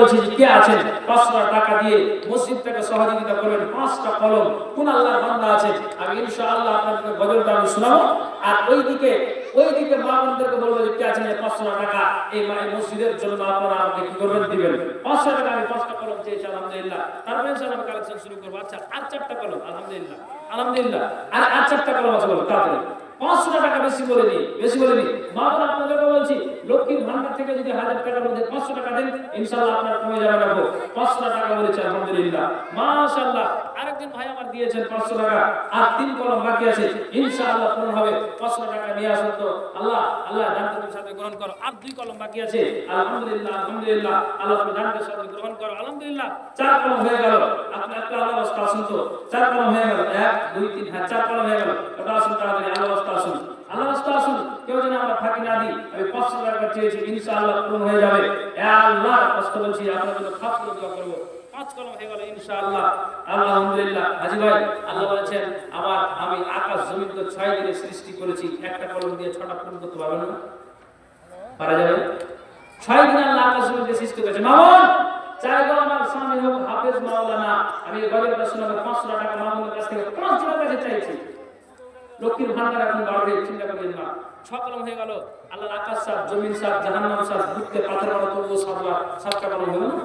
বলছি যে, কে আছেন? পাঁচশো টাকা দিয়ে মসজিদটাকে সহযোগিতা করবেন। পাঁচটা কলম। কোন আল্লাহর বান্দা আছে আমি ইনশাআল্লাহ আপনাদেরকে গজলটা আমি শোনাবো। আর ওইদিকে ওইদিকে মা বোনদেরকে বলব যে, কে আছেন পাঁচশো টাকা? এই মা- এই মসজিদের জন্য আপনারা আমাকে কি করবেন দিবেন? পাঁচশো টাকা আমি পাঁচটা কলম চেয়েছি, আলহামদুলিল্লাহ। তারপরে ইনশাআল্লাহ আমি কালেকশন শুরু করব। আচ্ছা আর চারটা কলম, আলহামদুলিল্লাহ। আলহামদুলিল্লাহ। আর আর চারটা কলম আছে বলো, তাড়াতাড়ি। পাঁচশো টাকা বেশি বলিনি বেশি বলিনি মা বোন বলছি, লক্ষ্মীর ভান্ডার থেকে যদি হাজার টাকার মধ্যে পাঁচশো টাকা দেন ইনশাল্লাহ আপনার কমে যাবে পাঁচশো টাকা বলেছে, আলহামদুলিল্লাহ। মাশাল্লাহ আরেকজন ভাই আমার দিয়েছেন পাঁচশো টাকা, আর তিন কলম বাকি আছে। ইনশাআল্লাহ পূরণ হবে। পাঁচশো টাকা নিয়ে আসুন তো। আল্লাহ আল্লাহ দানকে সাথে গ্রহণ করো। আর দুই কলম বাকি আছে। আলহামদুলিল্লাহ আলহামদুলিল্লাহ। আল্লাহ সাথে গ্রহণ করো। আলহামদুলিল্লাহ, চার কলম হয়ে গেল। আপনি একটা আল্লাহ অবস্থা আসুন তো? চার কলম হয়ে গেল। এক, দুই, তিন হ্যাঁ চার কলম হয়ে গেল। ওটা আসুন তাড়াতাড়ি। আল্লাহ অবস্থা আসুন। আল্লাহ আসুন। কেউ যেন আমরা ফাঁকি না দিই। আমি পাঁচশো টাকা চেয়েছি। ইনশাআল্লাহ পূরণ হয়ে যাবে। আল্লাহ কষ্ট বলছি। আপনার জন্য খাস করব। পাঁচ কলম হয়ে গেল ইনশাআল্লাহ। আলহামদুলিল্লাহ। হাজি ভাই, আল্লাহ বলেছেন, আমার, আমি আকাশ জমিন তো ছয় দিনে সৃষ্টি করেছি, একটা কলম দিয়ে ছটা পূরণ করতে পারবেন না? পারা যাবে? ছয় দিন আল্লাহ আকাশ জমিনকে সৃষ্টি করেছে। মামুন চাইব আমার স্বামী হোক, হাফেজ মাওলানা, আমি গরিবটা শোনাবো পাঁচশো টাকা মামুনের কাছ থেকে পাঁচশো টাকা কাছে চাইছি। লক্ষ্মীর ভান্ডার এখন বাড়বে, চিন্তা করবেন না। ছ কলম হয়ে গেল। আল্লাহ আকাশ সাপ, জমিন সাপ, জাহান্নাম সাপ, বুকতে পাথর মারা তুলবো সাতবার সাতটা কলম হবে না?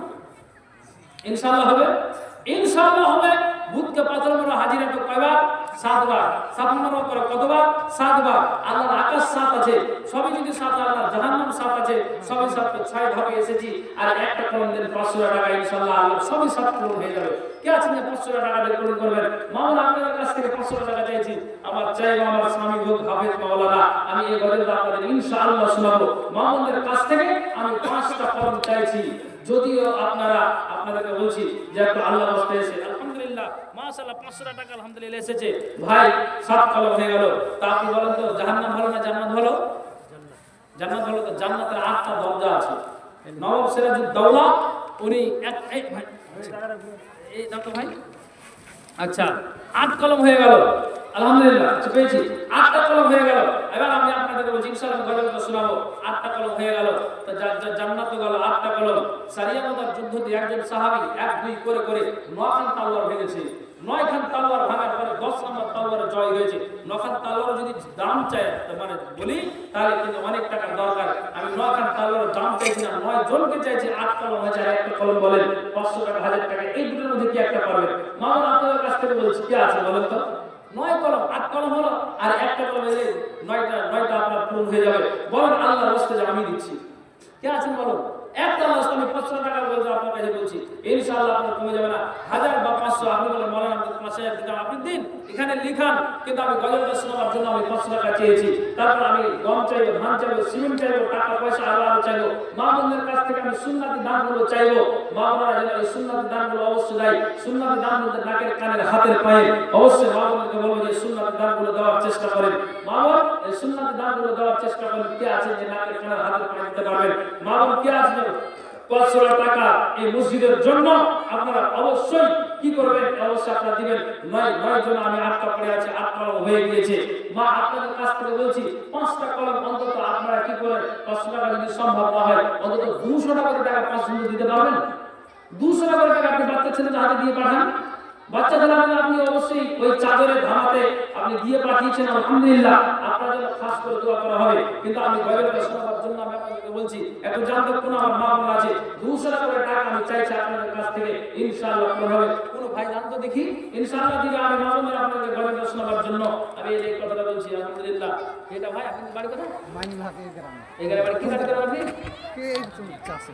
ইনশাআল্লাহ হবে। ইনশাআল্লাহ হবে। বুধকে পাথর মারা হাজিরা তো কয়বার? সাতবার। সাত নম্বর করে কতবার? সাতবার। আল্লাহর আকাশ সাত আছে। সবই যদি সাত আল্লাহ জাহান্নাম সাত আছে। সবই সাত ছয় ভাবে এসেছি। আর একটা কলম দেন পাঁচশো টাকা ইনশাআল্লাহ আল্লাহ সবই সাত পূরণ হয়ে যাবে। কে আছেন যে পাঁচশো টাকা দিয়ে পূরণ করবেন? মামলা আপনাদের কাছ থেকে পাঁচশো টাকা চাইছি। আমার চাইব আমার স্বামী হোক হাফেজ মাওলানা। আমি এই গরিব আপনাদের ইনশাআল্লাহ শোনাবো। মামুনদের কাছ থেকে আমি পাঁচটা কলম চাইছি। যদিও আপনারা, আপনাদেরকে বলছি যে একটু আল্লাহ রাস্তে এসে, আলহামদুলিল্লাহ, মাশাআল্লাহ 500 টাকা আলহামদুলিল্লাহ এসেছে। ভাই, সাত কলম হয়ে গেল। তা আপনি বলেন তো, জাহান্নাম ভালো না জান্নাত ভালো জান্নাত ভালো তো জান্নাতের আটটা দরজা আছে। নবাব সিরাজুদ দৌলা উনি এক এই ভাই এই দাও ভাই। আচ্ছা আট কলম হয়ে গেল। আলহামদুলিল্লাহ আচ্ছা পেয়েছি। আটটা কলম হয়ে গেল। এবার আমি আপনাদেরকে বলছি ইনশাআল্লাহ গল্পটা শোনাবো। আটটা কলম হয়ে গেল। তো জান্নাত গেল আটটা কলম। সারিয়া মাদার যুদ্ধতে একজন সাহাবী এক, দুই করে করে নখান তালোয়ার ভেঙেছে। নয় খান তালোয়ার ভাঙার পরে দশ নম্বর তালোয়ারে জয় হয়েছে। নখান তালোয়ার যদি দাম চায় মানে বলি, তাহলে কিন্তু অনেক টাকার দরকার। আমি নয় খান তালোয়ার দাম চাইছি না, নয় জনকে চাইছি আট কলম আর একটা কলম বলেন পাঁচশো টাকা, হাজার টাকা, এই দুটোর মধ্যে কি একটা পারবেন মামা আপনাদের কাছ থেকে বলছি, কি আছে বলেন তো? নয় কলম, আট কলম হলো, আর একটা কলম এলে নয়টা নয়টা আপনার পূরণ হয়ে যাবে। বলেন আল্লাহ রস্তে আমি দিচ্ছি। কে আছেন বলুন? একটা মাস আমি পাঁচশো টাকা বলছি, আপনার কাছে বলছি, ইনশাআল্লাহ আপনার কমে যাবে না। হাজার বা পাঁচশো, আপনি বলেন মৌলানা আমাকে পাঁচ হাজার দিতাম আপনি দিন, এখানে লিখান, কিন্তু আমি গজলটা শোনাবার জন্য আমি পাঁচশো টাকা চেয়েছি। তারপর আমি গম চাইব, ধান চাইব, সিমেন্ট চাইব, টাকা পয়সা, আরও আরও চাইব। মা বোনদের কাছ থেকে আমি সুন্নাতি দানগুলো চাইব। মা বোনরা যেন এই সুন্নাতি দানগুলো অবশ্যই দেয়। সুন্নাতি দান বলতে নাকের কানের হাতের পায়ে। অবশ্যই মা বোনকে বলব যে সুন্নাতি দানগুলো দেওয়ার চেষ্টা করেন। মা বোন, এই সুন্নাতি দানগুলো দেওয়ার চেষ্টা করেন। কে আছে যে নাকের কানের হাতের পায়ে দিতে পারবেন? মা বোন, কে আছে যে পাঁচশো টাকা এই মসজিদের জন্য আপনারা অবশ্যই কি করবেন? অবশ্যই আপনারা দিবেন। নয় নয় জন আমি আটটা পড়ে আছে, আট হয়ে গিয়েছে। মা, আপনাদের কাছ থেকে বলছি, পাঁচটা কলম অন্তত আপনারা কি করেন? পাঁচশো টাকা যদি সম্ভব না হয়, অন্তত দুশো টাকা টাকা পাঁচশো দিতে পারবেন? দুশো টাকা টাকা আপনি বাচ্চা ছেলেদের হাতে দিয়ে পাঠান বাচ্চা ছেলে আপনি অবশ্যই ওই চাদরের ধামাতে আপনি দিয়ে পাঠিয়েছেন আলহামদুলিল্লাহ। আপনার জন্য খাস করে দোয়া করা হবে। কিন্তু আমি গরিবটা শোনাবার জন্য আমি আপনাদেরকে বলছি একটু জানতে কোন আমার মা বোন আছে দুশো করে টাকা আমি চাইছি আপনাদের কাছ থেকে ইনশাআল্লাহ পূরণ হবে। কোন ভাই জানতো দেখি? ইনশাআল্লাহ দিবে আমি মা বোনের আপনাদের গরিবটা শোনাবার জন্য আমি এই কথাটা বলছি আলহামদুলিল্লাহ। এটা ভাই আপনার বাড়ি কোথায়? মাইন ভাতে গ্রাম এখানে বাড়ি কি কাজ করেন আপনি? কে চাষে।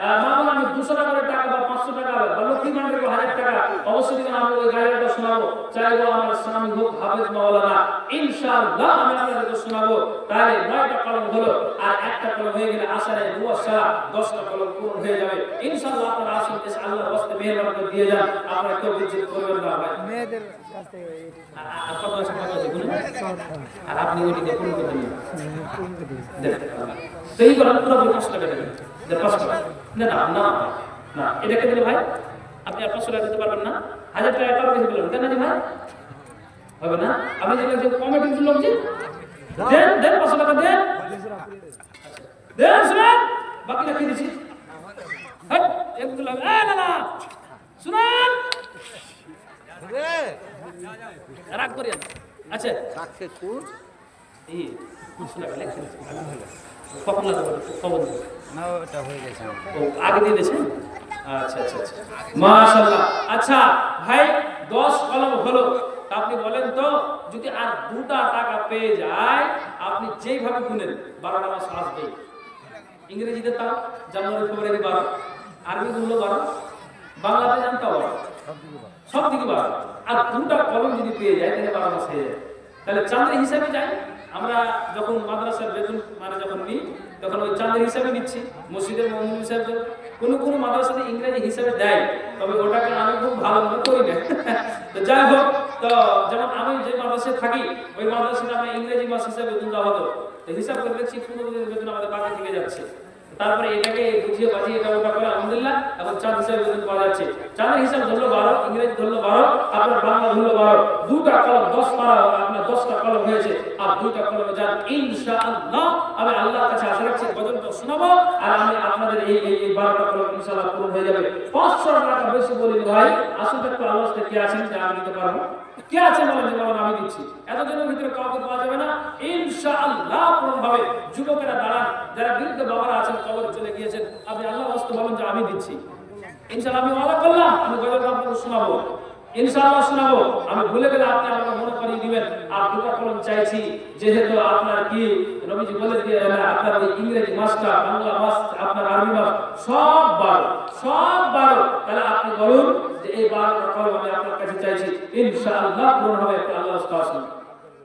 আমি দুশো টাকা টাকা বা পাঁচশো টাকা বা লক্ষ ডিমান্ড করব হাজার টাকা অবশ্যই দিবেন আমি ওই গাড়িটা শোনাবো। চাইব আমার স্বামী হোক হাফেজ মাওলানা ইনশাআল্লাহ আমি আপনাদেরকে শোনাবো। তাহলে নয়টা কলম হলো আর একটা কলম হয়ে গেলে আসারে মুয়াশা দশটা কলম পূরণ হয়ে যাবে। ইনশাআল্লাহ আপনারা আসুন দেশে আল্লাহর রাস্তে মেহরবানি করে দিয়ে যান আপনারা কেউ বিচ্ছিন্ন করবেন না ভাই। মেয়েদের কাছ থেকে আর- আপনি ওইদিকে পূরণ করে। তো এই করেন পুরোপুরি পাঁচশো টাকা দেবেন। দেন না না না না এটাকে দিলে ভাই আপনি পাঁচশো টাকা দিতে পারবেন না। হাজার টাকা কারও কাছে বলবেন দেন না জি ভাই? হবে না? আপনি যে যে কমিটির লোক যে দেন দেন পাঁচশো টাকা দেন। দেন শুনেন বাকি রাখি দিছি শুনেন। রাগ করিয়া আচ্ছা এই পাঁচশো টাকা লেখা দিছি। কখন লাগবে খবর না ওটা হয়ে গেছে ও আগে দিয়ে দিয়েছেন? আচ্ছা আচ্ছা আচ্ছা। মাশাআল্লাহ। আচ্ছা ভাই 10 কলম হলো। আপনি বলেন তো যদি আর দুটা টাকা পেয়ে যায় আপনি যেইভাবে গুনেন 12টা মাস আসবে। ইংরেজিতে তাও জানুয়ারি ফেব্রুয়ারি 12 আরবি গুনলো 12 বাংলাতে জানতাও 12 সব দিকে 12 আর দুটা কলম যদি পেয়ে যায় তাহলে 12 মাস হয়ে যায়। তাহলে চাঁদের হিসাবে যায়। আমরা যখন মাদ্রাসার বেতন মানে যখন নিই, তখন ওই চাঁদের হিসাবে নিচ্ছি। মসজিদের মমিন হিসাবে কোনো কোনো মাদ্রাসাতে ইংরেজি হিসাবে দেয়, তবে ওটাকে আমি খুব ভালো মনে করি না। তো যাই হোক, তো যেমন আমি যে মাদ্রাসায় থাকি, ওই মাদ্রাসাতে আমরা ইংরেজি মাস হিসাবে বেতন দেওয়া হতো হিসাব করে দেখছি দিনের বেতন আমাদের বাকি থেকে যাচ্ছে। তারপরে এটাকে বুঝিয়ে বাজিয়ে এটা ওটা করে আলহামদুলিল্লাহ, এখন চাঁদ হিসাবে বেতন পাওয়া যাচ্ছে। চাঁদের হিসাব ধরলো বারো, ইংরেজি ধরলো বারো আপনার বাংলা ধরলো বারো। দুটা কলম, দশ বারো আপনার দশটা কলম হয়েছে। আর দুটা কলমে যান, ইনশাআল্লাহ, আমি আল্লাহর কাছে আশা রাখছি গজলটা শোনাবো, আর আমি আপনাদের এই এই এই বারোটা কলম ইনশাআল্লাহ পূরণ হয়ে যাবে। পাঁচশো টাকা বেশি বলি ভাই আসলে একটু আল্লাহ কে আছেন যে আমি দিতে পারব। কে আছে বলেন যে আমি দিচ্ছি? এতদিনের ভিতরে কাউকে পাওয়া যাবে না। ইনশাআল্লাহ পূরণ হবে যুবকেরা দাঁড়ান। যারা বৃদ্ধ বাবারা আছেন, কবরে চলে গিয়েছেন, আপনি আল্লাহ বস্তু বলেন যে আমি দিচ্ছি। আপনার কি? বলে ইংরেজি মাসটা বাংলা মাস আপনার সব বারো সব বারো। তাহলে আপনি বলুন যে এই চাইছি, ইনশাআল্লাহ পূরণ হবে আল্লাহ আসুন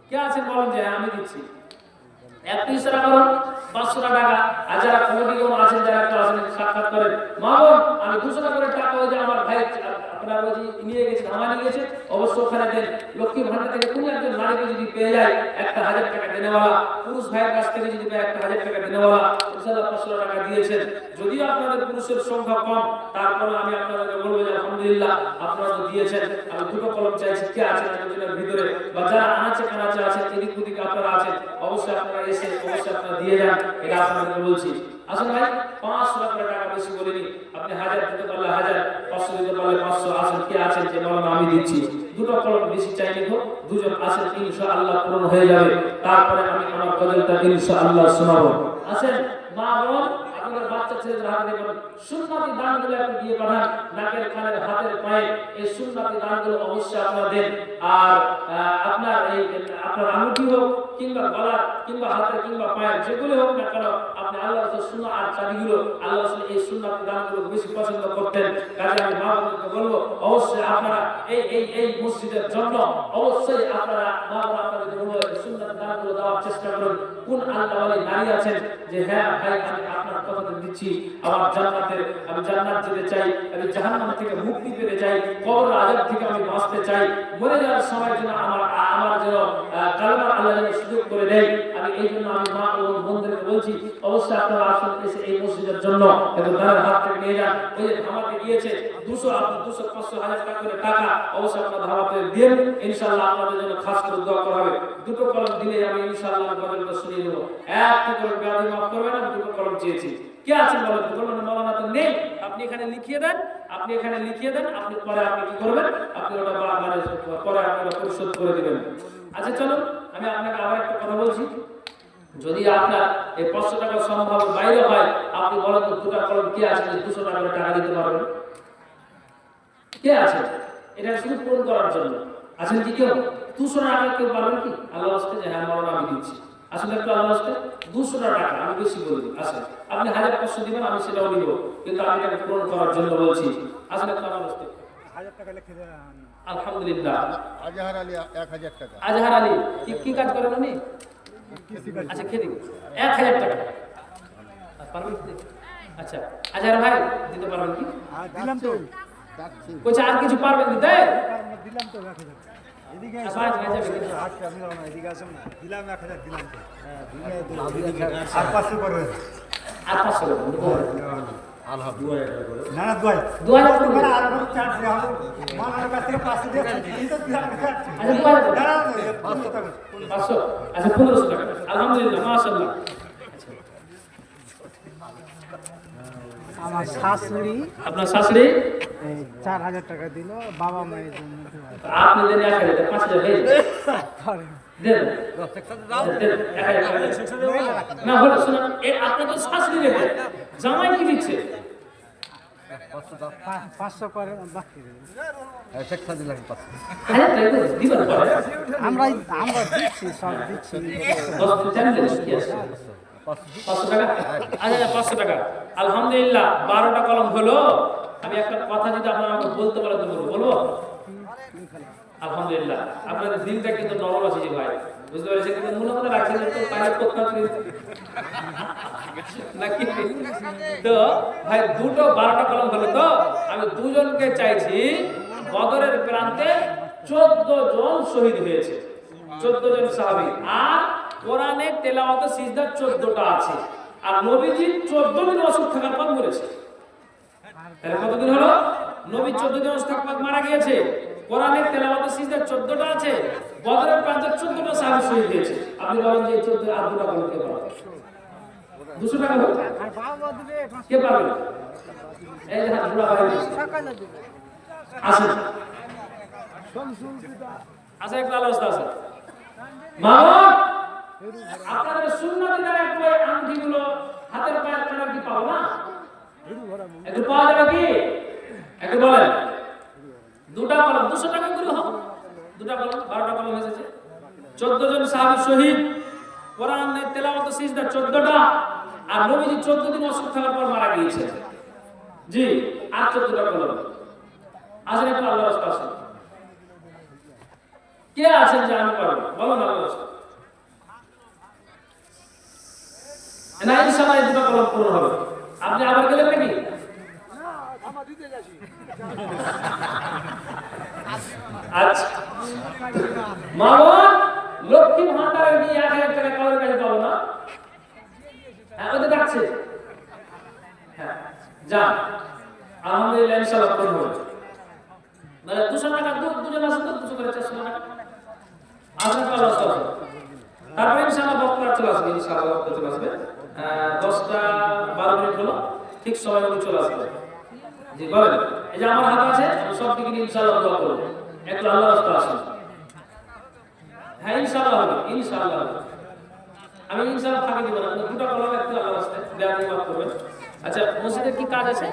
কে আছেন বলেন যে আমি দিচ্ছি। একটু ইশারা করুন পাঁচশো টাকা, আর যারা কমিটি আছেন, যারা একটু আছেন, সাক্ষাৎ করেন। মা আমি দুশো টাকা করে টাকা হয়ে যায় আমার ভাই আপনার ওই যে নিয়ে গেছে আমার নিয়ে গেছে, অবশ্য ওখানে দেন। লক্ষ্মী ভান্ডার থেকে কোনো একজন নারীকে যদি পেয়ে যায়, একটা হাজার টাকা দেনেওয়ালা, পুরুষ ভাইয়ের কাছ থেকে যদি পায় একটা হাজার টাকা দেনেওয়ালা ইনশাআল্লাহ পাঁচশো টাকা দিয়েছেন। যদিও আপনাদের পুরুষের সংখ্যা কম তারপরে আমি আপনাদেরকে বলব যে আলহামদুলিল্লাহ আপনারা তো দিয়েছেন। আমি দুটো কলম চাইছি, কে এতদিনের ভিতরে? বা যারা আনাচে কানাচে আছেন এদিক ওদিকে আপনারা আছেন, অবশ্যই আপনারা এসে, অবশ্যই আপনারা দিয়ে যান, এটা আপনাদের বলছি। আসুন ভাই পাঁচশো করে টাকা বেশি বলিনি। আপনি হাজার দিতে পারলে হাজার, পাঁচশো দিতে পারলে পাঁচশো। আসেন কে আছেন যে বলেন আমি দিচ্ছি। দুটো কলম বেশি চাইনি গো। দুজন আসেন ইনশা আল্লাহ পূরণ হয়ে যাবে। তারপরে আমি আমার কদলটা ইনশা আল্লাহ শোনাবো। আসেন মা বোন, আপনাদের বাচ্চা ছেলেদের হাতে দেবেন সুন্নাতি পায়ে এই অবশ্যই আপনারা দেন। আর আপনার এই, আপনার আঙুঠি হোক কিংবা গলার কিংবা হাতের কিংবা পায়ের যেগুলো হোক না কেন আপনি আল্লাহ রাসূল সুন্নাহ আর চাবিগুলো আল্লাহ রাসূল এই সুন্নাতি দানগুলো বেশি পছন্দ করতেন। কাজে আমি মা বোনকে বলব অবশ্যই আপনারা এই এই এই মসজিদের জন্য অবশ্যই আপনারা মা বোন আপনাদের এই সুন্নাতি দানগুলো দেওয়ার চেষ্টা করুন। কোন আল্লাহওয়ালি নারী আছেন যে হ্যাঁ ভাই আমি আপনার কথা দিচ্ছি আমার জান্নাতের আমি জান্নাত যেতে চাই আমি জাহান্নাম থেকে মুক্তি পেতে চাই কবর আজাব থেকে আমি বাঁচতে চাই। মরে যাওয়ার সময় যেন আমার আমার যেন আহ, কালেমার আল্লাহ সুযোগ করে দেয়। আমি এই জন্য আমি মা ও বন্ধুদেরকে বলছি, অবশ্যই আপনারা আসুন এসে এই মসজিদের জন্য। এবং তাদের হাত থেকে নিয়ে যান, ওই যে ধামাতে গিয়েছে দুশো আপনি দুশো পাঁচশো হাজার টাকা করে টাকা, অবশ্যই আপনার ধামাতে দিয়ে ইনশাল্লাহ আপনাদের জন্য খাস করে দোয়া করা হবে। দুটো কলম দিলে আমি ইনশাল্লাহ গজলটা শুনিয়ে দেবো। একটা কলম বেয়াদি মাফ করবেন, আমি দুটো কলম চেয়েছি। কে আছেন বলেন বলবেন মৌলানা তো নেই। আপনি এখানে লিখিয়ে দেন, আপনি এখানে লিখিয়ে দেন, আপনি পরে আপনি কি করবেন? আপনি ওটা পরে আপনি ওটা পরিশোধ করে দেবেন। আচ্ছা চলো আমি আপনাকে আবার একটা কথা বলছি। যদি আপনার এই পাঁচশো টাকা সম্ভব বাইরে হয়, আপনি বলেন তো দুটা কলম কে আছে, যে দুশো টাকা টাকা দিতে পারবেন? কে আছে? এটা শুধু পূরণ করার জন্য। আছেন কি কেউ? দুশো টাকা কেউ পারবেন কি? আল্লাহ আসতে যে হ্যাঁ মরণ আমি দিচ্ছি। আসলে একটু আল্লাহ আসতে দুশো টাকা, আমি বেশি বলি। আসেন আপনি হাজার পাঁচশো দিবেন, আমি সেটাও নিব। কিন্তু আমি এটাকে পূরণ করার জন্য বলছি, আসলে একটু আল্লাহ আসতে হাজার টাকা লিখে দেন। আলহামদুলিল্লাহ। আজহার আলী এক হাজার টাকা। আজহার আলী কি কি কাজ করেন উনি? আচ্ছা খেয়ে দিন এক হাজার টাকা। পারবেন আচ্ছা আজহার ভাই দিতে পারবেন কি? আর দিলাম তো। বলছে আর কিছু পারবেন দিতে দিলাম তো এদিকে হয়ে মিলাও না, এদিকে আসো না। দিলাম এক হাজার দিলাম তো। করবে আর পাঁচশো করবেন। করবেন আর পাঁচশো দিয়ে আলহামদুলিল্লাহ। আমার শাশুড়ি আপনার শাশুড়ি? চার হাজার টাকা দিল বাবা মায়ের জন্য। আপনি দেন এক হাজার পাঁচ হাজার দেন। না হলো শুনুন এ তো শাশুড়ি জামাই কি দিচ্ছে? পাঁচশো টাকা আমরা দিচ্ছি সব দিচ্ছি? পাঁচশো আলহামদুলিল্লাহ বারোটা কলম হলো। আমি একটা কথা যদি আপনারা আমাকে বলতে পারেন তো বলব। বলব? আলহামদুলিল্লাহ। আপনাদের দিনটা কিন্তু নরম আছে যে ভাই। বুঝতে পারছি কিন্তু মনে মনে রাখছেন তো কোথাও তো ভাই, দুটো বারোটা কলম হলো তো? আমি দুজনকে চাইছি বদরের প্রান্তে চোদ্দ জন শহীদ হয়েছে। চোদ্দ জন সাহাবি। আর কোরআনে তেলাওয়াতে সিজদা চোদ্দটা আছে। আর নবীজি চোদ্দ দিন অসুখ থাকার পর মরেছে। তাহলে কতদিন হলো? নবী চোদ্দ দিন অসুখ থাকার মারা গিয়েছে। কোরআনে তেলাওয়াতে সিজদা চোদ্দটা আছে। বদরের প্রান্তে চোদ্দটা সাহাবি শহীদ হয়েছে। আপনি বলেন যে চোদ্দ আর দু টাকা কে পাবে দুশো টাকা পাঁচশো কে পাবে? এই যে আসেন। একটা অবস্থা আছে। মামা, আপনাদের একটু আংটিগুলো হাতের পায়ের কাটার কি পাবো পাওয়া যাবে কি? একটু দুটা কলম, দুশো টাকা করে হোক। দুটা কলম, বারোটা কলম এসেছে চোদ্দ জন সাহাবি শহীদ। কোরআন, তেলাওয়াত, সিজদা, চোদ্দটা। আর নবীজি চোদ্দ দিন অসুখ থাকার পর মারা গিয়েছে জি, আর চোদ্দটা কলম আসেন একটু আল্লাহ রাস্তা আসেন। কে আছেন যে আমি পারব? বলো না আল্লাহ না এই কলম পূরণ হবে। আপনি আবার গেলেন নাকি? আচ্ছা। মামন লক্ষ্মী ভান্ডারে এক হাজার টাকা কাছে পাবো না। হ্যাঁ ডাকছে হ্যাঁ যা আলহামদুলিল্লাহ মানে দুশো টাকা দু- দুজন তো আসবে আহ, দশটা বারো মিনিট হলো ঠিক সময় চলে আসবে। এই যে আমার আছে সব দিকে ইনশাআল্লাহ দোয়া করব। আল্লাহ রাস্তা আসেন। হ্যাঁ ইনশাআল্লাহ হবে ইনশাআল্লাহ হবে। আমি ইনশাআল্লাহ ফাঁকি দিব না। দুটো কলম একটু আল্লাহ রাস্তায়। দেওয়া নিয়ে মাফ করবেন। আচ্ছা মসজিদের কি কাজ আছে?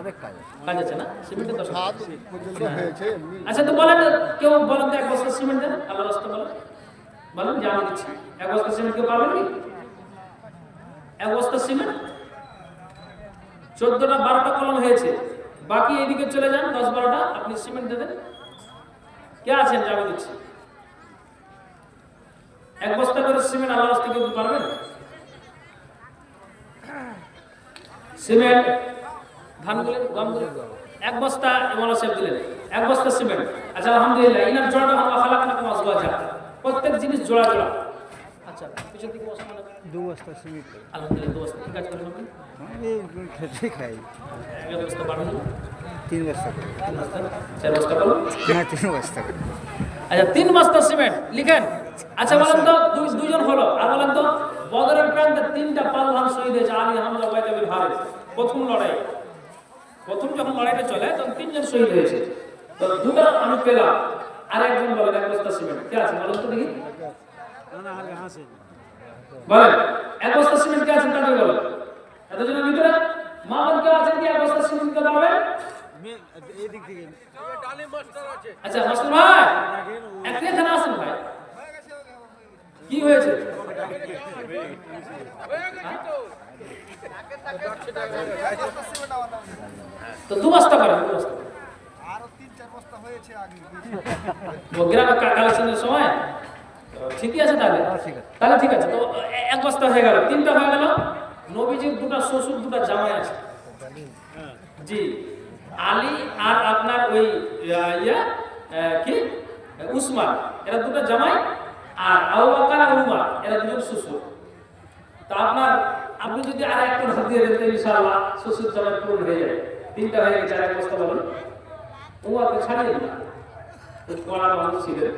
অনেক কাজ কাজ আছে না? সিমেন্টের দশ ছাদ পর্যন্ত হয়েছে আচ্ছা তো বলেন কেউ বলেন তো এক বস্তা সিমেন্ট দেন আল্লাহ রাস্তা বলেন। বলেন যে আমি দিচ্ছি। এক বস্তা সিমেন্ট কেউ পাবেন কি? এক বস্তা সিমেন্ট? চোদ্দটা বারোটা কলম হয়েছে। বাকি এদিকে চলে যান দশ বারোটা আপনি সিমেন্ট দেবেন কে আছেন? যে আমি দিচ্ছি। এক বস্তা করে সিমেন্ট আল্লাহ রাস্তা কেউ পারবেন? সিমেন্ট ধানগুলো গমগুলো এক বস্তা ইমালা সাহেব দিলেন। এক বস্তা সিমেন্ট। আচ্ছা আলহামদুলিল্লাহ ইনার জোড়াটা আমরা খালাক না কমাস গোয়া প্রত্যেক জিনিস জোড়া জোড়া। আচ্ছা পিছন দিকে বসা মানে দু বস্তা সিমেন্ট। আলহামদুলিল্লাহ দু বস্তা। কি কাজ করেন আপনি? আমি খেতে খাই। এক বস্তা বাড়ানো। তিন বস্তা তিন বস্তা। চার বস্তা করুন। না তিন বস্তা আচ্ছা তিন বস্তা সিমেন্ট। লিখেন। আচ্ছা বলেন তো দুই দুইজন হলো। আর বলেন তো বদরের প্রান্তে তিনটা পালহান শহীদ হয়েছে আলী হামজা ওয়াইদ হারিস। প্রথম লড়াই। প্রথম যখন লড়াইটা চলে তখন তিনজন শহীদ হয়েছে। তো দুটো আমি পেলাম আর একজন বলেন এক বস্তা সিমেন্ট। কে আছে? বলেন তো দেখি। বলেন এক বস্তা সিমেন্ট কে আছেন তাদের বলেন। এতজনের ভিতরে মা বোন কেউ আছেন কি? এক বস্তা সিমেন্ট কে পাবেন? আচ্ছা মাস্টার ভাই একটু এখানে আসেন ভাই। কি হয়েছে? তো দু বস্তা করেন দু বস্তা গ্রামে কালেকশনের সময়? ঠিকই আছে তাহলে? তাহলে ঠিক আছে। তো এক বস্তা হয়ে গেল তিনটা হয়ে গেল। নবীজির দুটো শ্বশুর দুটো জামাই আছে। জি। আলী আর আপনার ওই ইয়া কি? উসমান। এরা দুটো জামাই আর আবু বকর আর উমর, এরা দুজন শ্বশুর। তা আপনার, আপনি যদি আর একটা ভাত দিয়ে দেন ইনশাআল্লাহ শ্বশুর জামাই পূরণ হয়ে যাবে। তিনটা হয়ে গেছে আর এক বস্তা বলুন। উমাকে ছাড়িয়ে দিন। কড়া মানুষ ছিলেন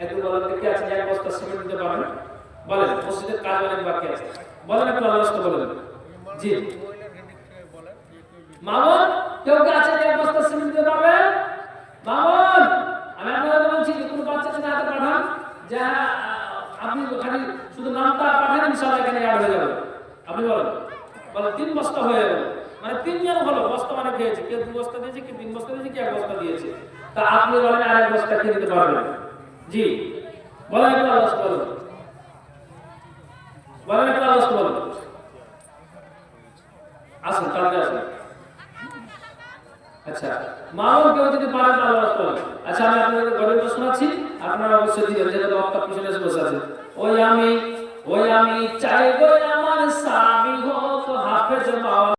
একদিন বলেন কে আছে? এক বস্তা সিমেন্ট দিতে পারবেন? বলেন, মসজিদের কাজ অনেক বাকি আছে? বলেন একটু আল্লাহ বলেন। জি। মামুন, কেউ কে আছে এক বস্তা সিমেন্ট দিতে পারবেন মামুন, আমি আপনাদের বলছি যে কোনো বাচ্চা ছেলে হাতে পাঠান যা আপনি খালি শুধু নামটা পাঠান ইনশাআল্লাহ এখানে অ্যাড হয়ে আপনি বলেন বলেন, তিন বস্তা হয়ে গেল মানে তিনজন হলো, বস্তা মানে খেয়েছে কেউ দু বস্তা দিয়েছে, কেউ তিন বস্তা দিয়েছে, কেউ এক বস্তা দিয়েছে। তা আপনি বলেন আর বস্তা খেয়ে দিতে পারবেন? জি। বলেন একটু আল্লাহ বলেন। বলেন একটু আল্লাহ বলেন। আসুন তাহলে আসুন। আচ্ছা মামুন কেউ যদি পারেন আওয়াজ করেন আচ্ছা আমি আপনাদের গরিব গল্প শোনাচ্ছি। আপনারা অবশ্যই দিবেন, যেটা দপ্তর পিছনে বসে আছে। ওই আমি ওই আমি চাইব আমার স্বামী হোক হাফেজ বাবা।